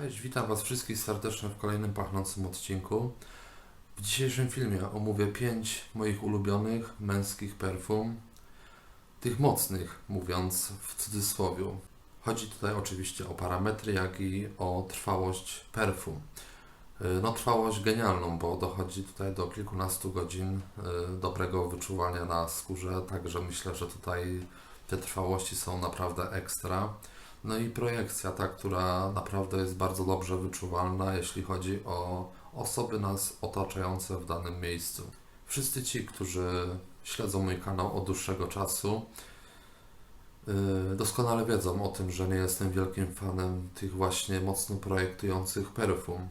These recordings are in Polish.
Cześć, witam Was wszystkich serdecznie w kolejnym pachnącym odcinku. W dzisiejszym filmie omówię 5 moich ulubionych męskich perfum, tych mocnych, mówiąc w cudzysłowie. Chodzi tutaj oczywiście o parametry, jak i o trwałość perfum. Yy, No trwałość genialną, bo dochodzi tutaj do kilkunastu godzin yy, dobrego wyczuwania na skórze, także myślę, że tutaj te trwałości są naprawdę ekstra. No i projekcja, ta, która naprawdę jest bardzo dobrze wyczuwalna, jeśli chodzi o osoby nas otaczające w danym miejscu. Wszyscy ci, którzy śledzą mój kanał od dłuższego czasu, yy, doskonale wiedzą o tym, że nie jestem wielkim fanem tych właśnie mocno projektujących perfum.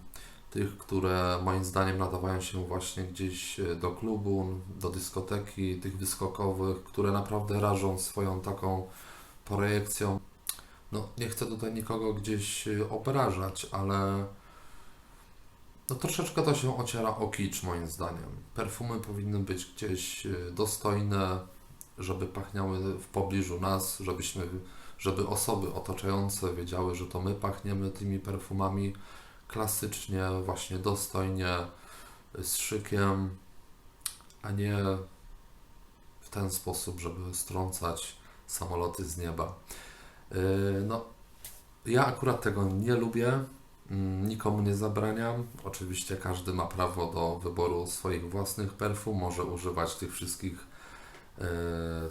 Tych, które moim zdaniem nadawają się właśnie gdzieś e, do klubu, do dyskoteki, tych wyskokowych, które naprawdę rażą swoją taką projekcją no, nie chcę tutaj nikogo gdzieś y, obrażać, ale no troszeczkę to się ociera o kicz moim zdaniem. Perfumy powinny być gdzieś y, dostojne, żeby pachniały w pobliżu nas, żebyśmy, żeby osoby otaczające wiedziały, że to my pachniemy tymi perfumami klasycznie, właśnie dostojnie, z szykiem, a nie w ten sposób, żeby strącać samoloty z nieba. Yy, No, ja akurat tego nie lubię, mm, nikomu nie zabraniam. Oczywiście każdy ma prawo do wyboru swoich własnych perfum, może używać tych wszystkich yy,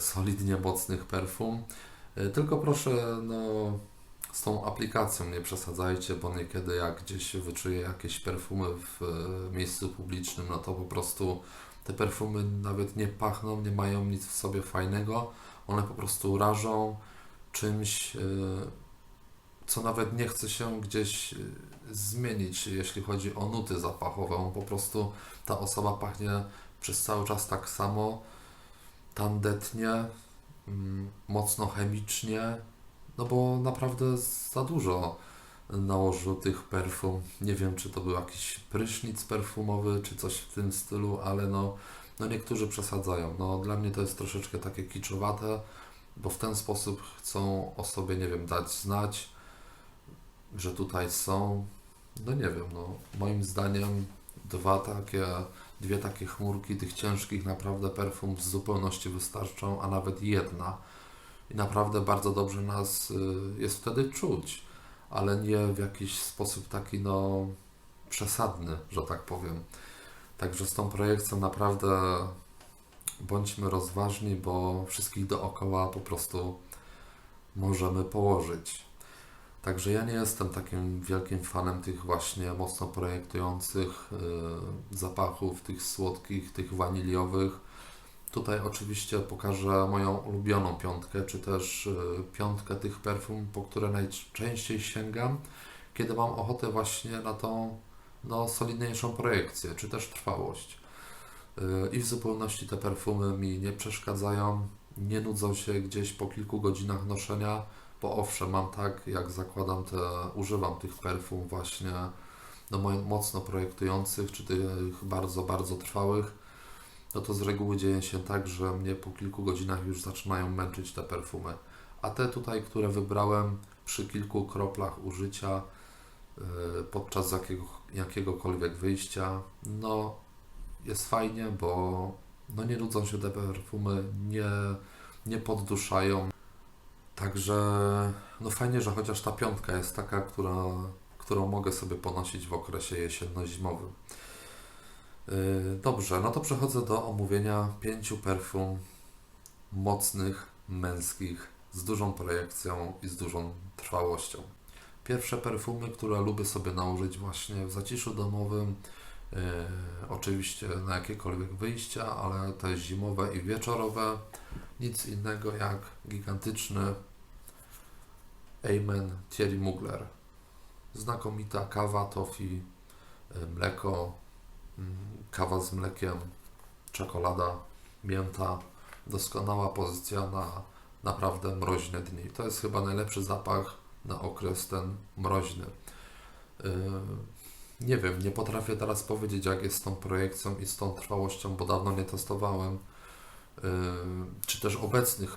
solidnie mocnych perfum. Yy, Tylko proszę, no, z tą aplikacją nie przesadzajcie, bo niekiedy jak gdzieś wyczuję jakieś perfumy w miejscu publicznym, no to po prostu te perfumy nawet nie pachną, nie mają nic w sobie fajnego, one po prostu rażą czymś, y, co nawet nie chce się gdzieś y, zmienić, jeśli chodzi o nuty zapachowe. Po prostu ta osoba pachnie przez cały czas tak samo, tandetnie, mm, mocno chemicznie, no bo naprawdę za dużo nałożył tych perfum. Nie wiem, czy to był jakiś prysznic perfumowy, czy coś w tym stylu, ale no, no niektórzy przesadzają. No, dla mnie to jest troszeczkę takie kiczowate bo w ten sposób chcą o sobie, nie wiem, dać znać, że tutaj są. No nie wiem, no moim zdaniem dwa takie, dwie takie chmurki tych ciężkich naprawdę perfum w zupełności wystarczą, a nawet jedna. I naprawdę bardzo dobrze nas y, jest wtedy czuć, ale nie w jakiś sposób taki, no, przesadny, że tak powiem. Także z tą projekcją naprawdę bądźmy rozważni, bo wszystkich dookoła po prostu możemy położyć. Także ja nie jestem takim wielkim fanem tych właśnie mocno projektujących yy, zapachów, tych słodkich, tych waniliowych. Tutaj oczywiście pokażę moją ulubioną piątkę, czy też yy, piątkę tych perfum, po które najczęściej sięgam, kiedy mam ochotę właśnie na tą no, solidniejszą projekcję, czy też trwałość. Yy, I w zupełności te perfumy mi nie przeszkadzają, nie nudzą się gdzieś po kilku godzinach noszenia, bo owszem, mam tak, jak zakładam te, używam tych perfum właśnie no, mocno projektujących, czy tych bardzo, bardzo trwałych, no to z reguły dzieje się tak, że mnie po kilku godzinach już zaczynają męczyć te perfumy. A te tutaj, które wybrałem przy kilku kroplach użycia yy, podczas jakiego, jakiegokolwiek wyjścia, no jest fajnie, bo no nie nudzą się te perfumy, nie, nie podduszają. Także no fajnie, że chociaż ta piątka jest taka, która, którą mogę sobie ponosić w okresie jesienno-zimowym. Yy, Dobrze, no to przechodzę do omówienia pięciu perfum mocnych, męskich, z dużą projekcją i z dużą trwałością. Pierwsze perfumy, które lubię sobie nałożyć właśnie w zaciszu domowym, oczywiście na jakiekolwiek wyjścia, ale te zimowe i wieczorowe, nic innego jak gigantyczny Amen Thierry Mugler. Znakomita kawa, tofi, y, mleko, mm, kawa z mlekiem, czekolada, mięta. Doskonała pozycja na naprawdę mroźne dni. To jest chyba najlepszy zapach na okres ten mroźny. Yy, Nie wiem, nie potrafię teraz powiedzieć, jak jest z tą projekcją i z tą trwałością, bo dawno nie testowałem. Yy, Czy też obecnych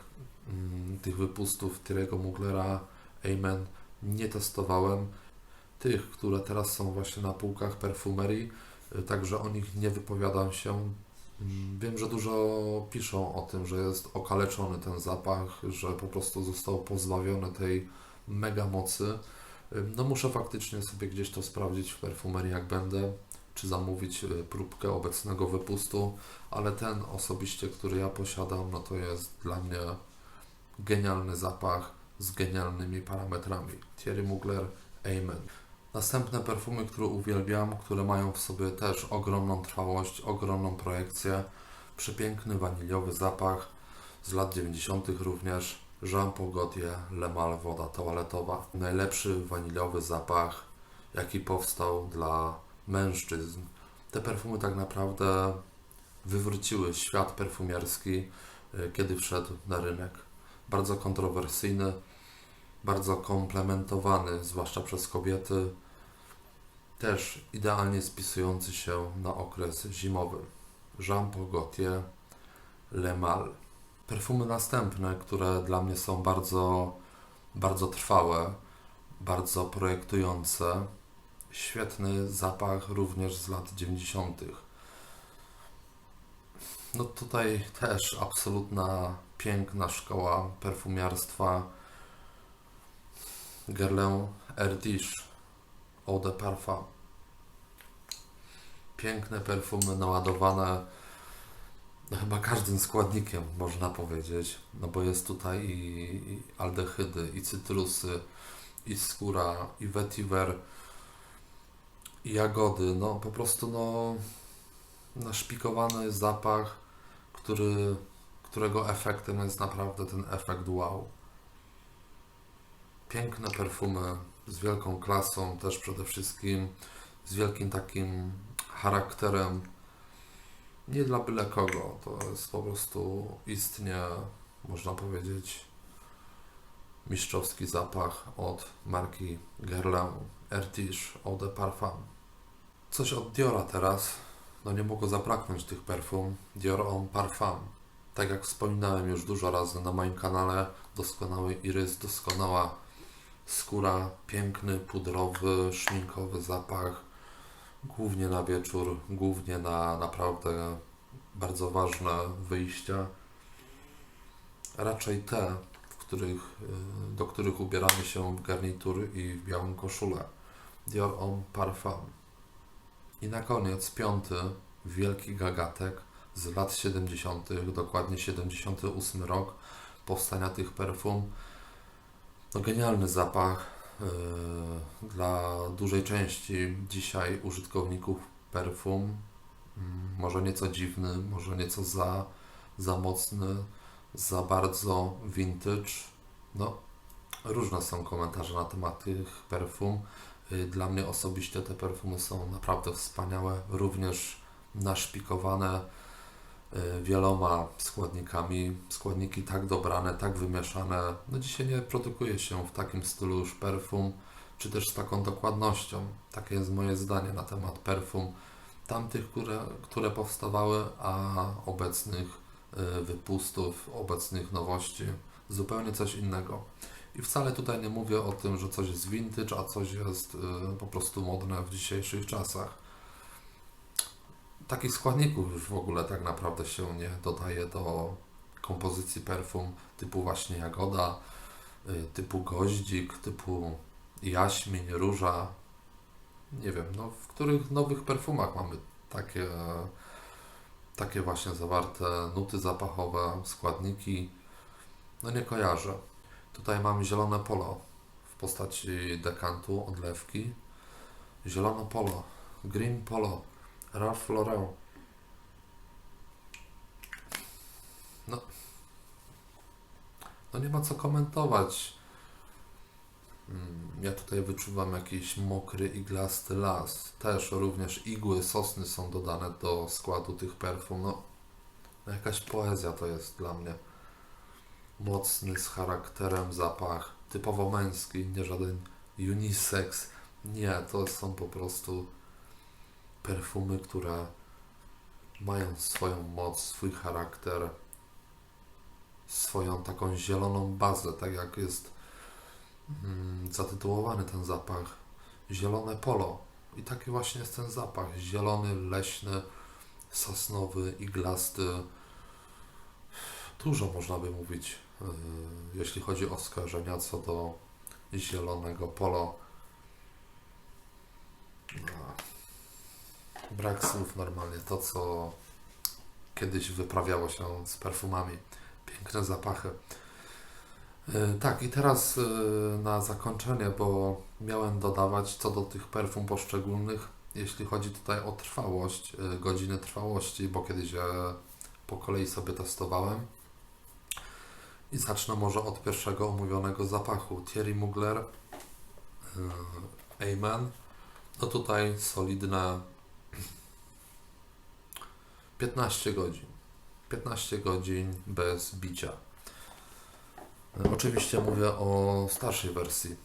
mm, tych wypustów Thierry'ego Muglera, Amen, nie testowałem. tych, które teraz są właśnie na półkach perfumerii, y, także o nich nie wypowiadam się. Mm, Wiem, że dużo piszą o tym, że jest okaleczony ten zapach, że po prostu został pozbawiony tej mega mocy. No muszę faktycznie sobie gdzieś to sprawdzić w perfumerii, jak będę, czy zamówić y, próbkę obecnego wypustu, ale ten osobiście, który ja posiadam, no to jest dla mnie genialny zapach z genialnymi parametrami. Thierry Mugler, Amen. Następne perfumy, które uwielbiam, które mają w sobie też ogromną trwałość, ogromną projekcję, przepiękny waniliowy zapach z lat 90. również. Jean Paul Gaultier Le Mal woda toaletowa. Najlepszy waniliowy zapach, jaki powstał dla mężczyzn. Te perfumy tak naprawdę wywróciły świat perfumierski, y, kiedy wszedł na rynek. Bardzo kontrowersyjny, bardzo komplementowany, zwłaszcza przez kobiety, też idealnie spisujący się na okres zimowy. Jean Paul Gaultier Le Mal. Perfumy następne, które dla mnie są bardzo, bardzo trwałe, bardzo projektujące. Świetny zapach również z lat 90. No tutaj też absolutna piękna szkoła perfumiarstwa Guerlain Erdős Eau de Parfum. Piękne perfumy naładowane no chyba każdym składnikiem, można powiedzieć. No bo jest tutaj i, aldehydy, i cytrusy, i skóra, i vetiver, i jagody. No po prostu no naszpikowany zapach, który, którego efektem jest naprawdę ten efekt wow. Piękne perfumy z wielką klasą, też przede wszystkim z wielkim takim charakterem. Nie dla byle kogo. To jest po prostu istnie, można powiedzieć, mistrzowski zapach od marki Guerlain Erdős Eau de Parfum. Coś od Diora teraz. No nie mogło zabraknąć tych perfum. Dior Homme Parfum. Tak jak wspominałem już dużo razy na moim kanale, doskonały irys, doskonała skóra, piękny, pudrowy, szminkowy zapach. Głównie na wieczór, głównie na naprawdę bardzo ważne wyjścia. Raczej te, w których, y, do których ubieramy się w garnitur i w białą koszulę. Dior Homme Parfum. I na koniec piąty wielki gagatek z lat 70., dokładnie 78 rok powstania tych perfum. No genialny zapach dla dużej części dzisiaj użytkowników perfum. Mm, Może nieco dziwny, może nieco za, za mocny, za bardzo vintage. No, różne są komentarze na temat tych perfum. Y, Dla mnie osobiście te perfumy są naprawdę wspaniałe, również naszpikowane wieloma składnikami. Składniki tak dobrane, tak wymieszane. No dzisiaj nie produkuje się w takim stylu już perfum, czy też z taką dokładnością. Takie jest moje zdanie na temat perfum tamtych, które, które powstawały, a obecnych y, wypustów, obecnych nowości. Zupełnie coś innego. I wcale tutaj nie mówię o tym, że coś jest vintage, a coś jest y, po prostu modne w dzisiejszych czasach. Takich składników już w ogóle tak naprawdę się nie dodaje do kompozycji perfum typu właśnie jagoda, y, typu goździk, typu jaśmień, róża. Nie wiem, no w których nowych perfumach mamy takie, takie właśnie zawarte nuty zapachowe, składniki. No nie kojarzę. Tutaj mamy zielone polo w postaci dekantu, odlewki. Zielono polo, green polo, Ralph Lauren. No, no nie ma co komentować. Mm, Ja tutaj wyczuwam jakiś mokry, iglasty las. Też również igły, sosny są dodane do składu tych perfum. No, no jakaś poezja to jest dla mnie mocny, z charakterem zapach, typowo męski, nie żaden unisex. Nie, to są po prostu perfumy, które mają swoją moc, swój charakter, swoją taką zieloną bazę, tak jak jest mm, zatytułowany ten zapach. zielone polo. I taki właśnie jest ten zapach. Zielony, leśny, sosnowy, iglasty. Dużo można by mówić, yy, jeśli chodzi o skojarzenia co do zielonego polo. No. Brak słów normalnie. To, co kiedyś wyprawiało się z perfumami. Piękne zapachy. Yy, Tak, i teraz yy, na zakończenie, bo miałem dodawać co do tych perfum poszczególnych, jeśli chodzi tutaj o trwałość, yy, godziny trwałości, bo kiedyś je po kolei sobie testowałem. I zacznę może od pierwszego omówionego zapachu. Thierry Mugler, Amen. No tutaj solidne 15 godzin. 15 godzin bez bicia. Oczywiście mówię o starszej wersji.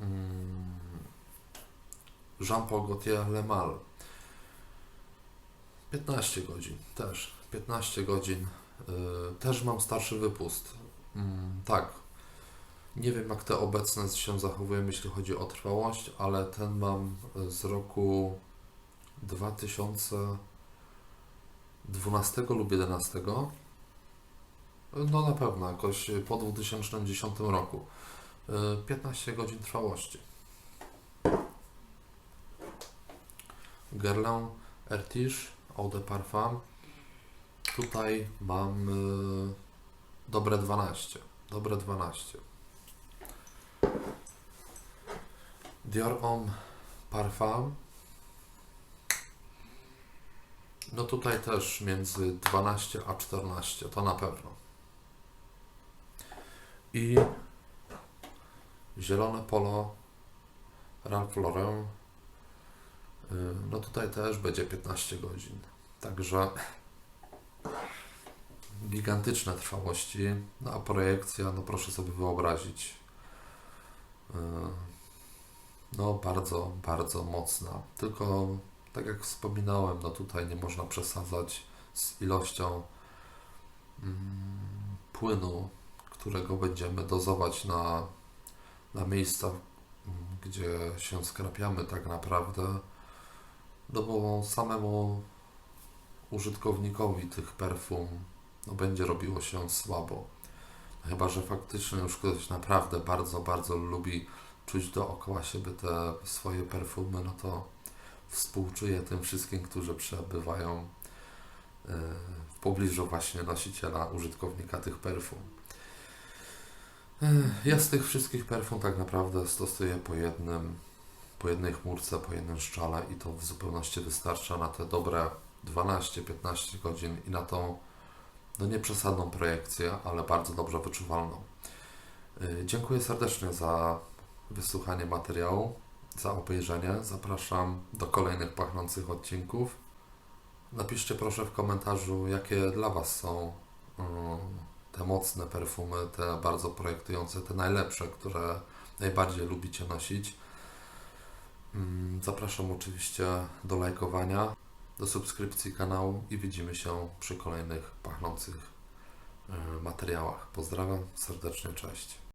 Mm, Jean-Paul Gaultier Le Mal. 15 godzin też. 15 godzin. Yy, też mam starszy wypust. Mm, tak. Nie wiem, jak te obecne się zachowują, jeśli chodzi o trwałość, ale ten mam z roku 2012 lub 2011. No na pewno, jakoś po 2010 roku. Yy, 15 godzin trwałości. Guerlain Ertiche Eau de Parfum. Tutaj mam yy, dobre 12. Dobre 12. Dior Homme Parfum. No tutaj też między 12 a 14, to na pewno. I zielone polo Ralph Lauren. Yy, No tutaj też będzie 15 godzin. Także gigantyczne trwałości. No a projekcja, no proszę sobie wyobrazić. No bardzo, bardzo mocna. Tylko tak jak wspominałem, no tutaj nie można przesadzać z ilością mm, płynu, którego będziemy dozować na, na miejscach, mm, gdzie się skrapiamy tak naprawdę. No bo samemu użytkownikowi tych perfum no będzie robiło się słabo. Chyba, że faktycznie już ktoś naprawdę bardzo, bardzo lubi czuć dookoła siebie te swoje perfumy, no to współczuję tym wszystkim, którzy przebywają e, w pobliżu właśnie nosiciela, użytkownika tych perfum. E, Ja z tych wszystkich perfum tak naprawdę stosuję po jednym, po jednej chmurce, po jednym szczale i to w zupełności wystarcza na te dobre 12-15 godzin i na tą no nieprzesadną projekcję, ale bardzo dobrze wyczuwalną. Y, Dziękuję serdecznie za wysłuchanie materiału, za obejrzenie. Zapraszam do kolejnych pachnących odcinków. Napiszcie proszę w komentarzu, jakie dla Was są y, te mocne perfumy, te bardzo projektujące, te najlepsze, które najbardziej lubicie nosić. Mm, Zapraszam oczywiście do lajkowania, do subskrypcji kanału i widzimy się przy kolejnych pachnących y, materiałach. Pozdrawiam serdecznie, cześć.